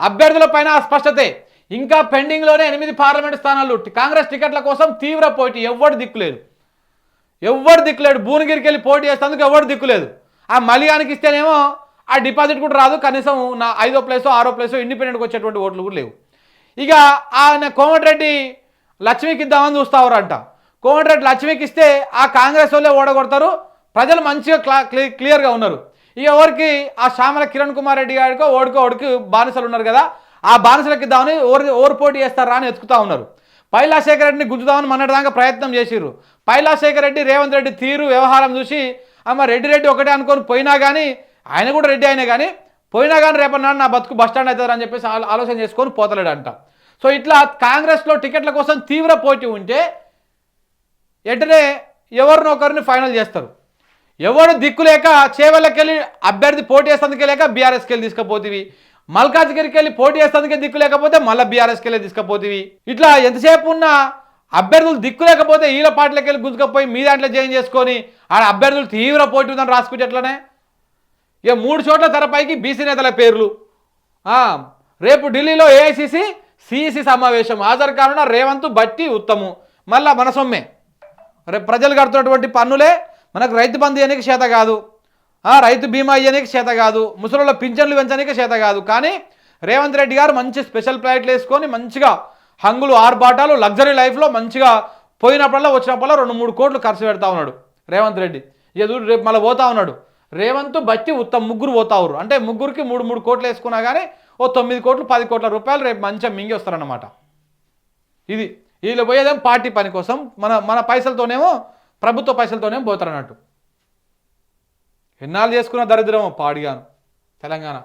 అభ్యర్థుల పైన అస్పష్టతే ఇంకా పెండింగ్లోనే ఎనిమిది పార్లమెంటు స్థానాలు. కాంగ్రెస్ టికెట్ల కోసం తీవ్ర పోటీ. ఎవ్వడు దిక్కులేదు. ఎవ్వడు దిక్కులేడు. భువనగిరికి వెళ్ళి పోటీ చేసేందుకు ఎవడు దిక్కులేదు. ఆ మలియానికి ఇస్తేనేమో ఆ డిపాజిట్ కూడా రాదు. కనీసం నా ఐదో ప్లేసో ఆరో ప్లేసో ఇండిపెండెంట్కి వచ్చేటువంటి ఓట్లు కూడా లేవు. ఇక ఆయన కోమటిరెడ్డి లక్ష్మికి ఇద్దామని చూస్తావరంట. కోమటిరెడ్డి లక్ష్మికి ఇస్తే ఆ కాంగ్రెస్ వాళ్ళే ఓడగొడతారు. ప్రజలు మంచిగా క్లియర్గా ఉన్నారు. ఇక ఎవరికి? ఆ శ్యామల కిరణ్ కుమార్ రెడ్డి గారికో ఓడికో ఓడికి బానిసలు ఉన్నారు కదా. ఆ బానిసలకి దామని ఓరి ఓరు పోటీ చేస్తారా అని ఎత్తుకుతా ఉన్నారు. పైలాశేఖర్ రెడ్డిని గుంజుదామని మొన్నటిదాకా ప్రయత్నం చేసిరు పైలాశేఖర్ రెడ్డి రేవంత్ రెడ్డి తీరు వ్యవహారం చూసి అమ్మ రెడ్డి రెడ్డి ఒకటే అనుకొని పోయినా కానీ ఆయన కూడా రెడ్డి అయినా కానీ పోయినా కానీ రేపన్నాడు నా బతుకు బస్టాండ్ స్టాండ్ అవుతుంది అని చెప్పేసి ఆలోచన చేసుకొని పోతలేడంట. సో ఇట్లా కాంగ్రెస్లో టికెట్ల కోసం తీవ్ర పోటీ ఉంటే వెంటనే ఎవరినొకరిని ఫైనల్ చేస్తారు. ఎవరు దిక్కులేక చేవెళ్ళకెళ్ళి అభ్యర్థి పోటీ చేసేందుకే లేక బీఆర్ఎస్కి వెళ్ళి తీసుకుపోతివి. మల్కాజ్గిరికి వెళ్ళి పోటీ చేసేందుకే దిక్కు లేకపోతే మళ్ళీ బీఆర్ఎస్కి వెళ్ళి తీసుకుపోతీవి. ఇట్లా ఎంతసేపు ఉన్న అభ్యర్థులు దిక్కు లేకపోతే ఈల పాటలకి వెళ్ళి గుంజుకపోయి మీ దాంట్లో జాయిన్ చేసుకొని ఆడ అభ్యర్థులు తీవ్ర పోటీ ఉందని రాసుకుంటే ఎట్లనే? ఇక మూడు చోట్ల తెరపైకి బీసీ నేతల పేర్లు. రేపు ఢిల్లీలో ఏఐసిసి సిఈసి సమావేశం. హాజరు కానున్న రేవంత్ బట్టి ఉత్తము. మళ్ళా మన సొమ్మే రేపు ప్రజలు కడుతున్నటువంటి పన్నులే మనకు రైతు బంధు ఇవ్వడానికి చేత కాదు. రైతు బీమా ఇవ్వడానికి చేత కాదు. ముసలిలో పింఛన్లు పెంచడానికి చేత కాదు. కానీ రేవంత్ రెడ్డి గారు మంచి స్పెషల్ ఫ్లైట్లు వేసుకొని మంచిగా హంగులు ఆర్భాటాలు లగ్జరీ లైఫ్లో మంచిగా పోయినప్పుడల్లా వచ్చినప్పుడల్లా రెండు మూడు కోట్లు ఖర్చు పెడతా ఉన్నాడు రేవంత్ రెడ్డి. ఎదురు రేపు మళ్ళీ పోతా ఉన్నాడు. రేవంత్ బట్టి ఉత్తమ ముగ్గురు పోతావురు అంటే ముగ్గురికి మూడు మూడు కోట్లు వేసుకున్నా కానీ ఓ తొమ్మిది కోట్లు పది కోట్ల రూపాయలు రేపు మంచిగా మింగి వస్తారన్నమాట. ఇది. వీళ్ళు పోయేదేం పార్టీ పని కోసం? మన మన పైసలతోనేమో ప్రభుత్వ పైసలతోనే పోతారు అన్నట్టు ఎన్నాళ్ళు చేసుకున్న దరిద్రమో పాడిగాను తెలంగాణ.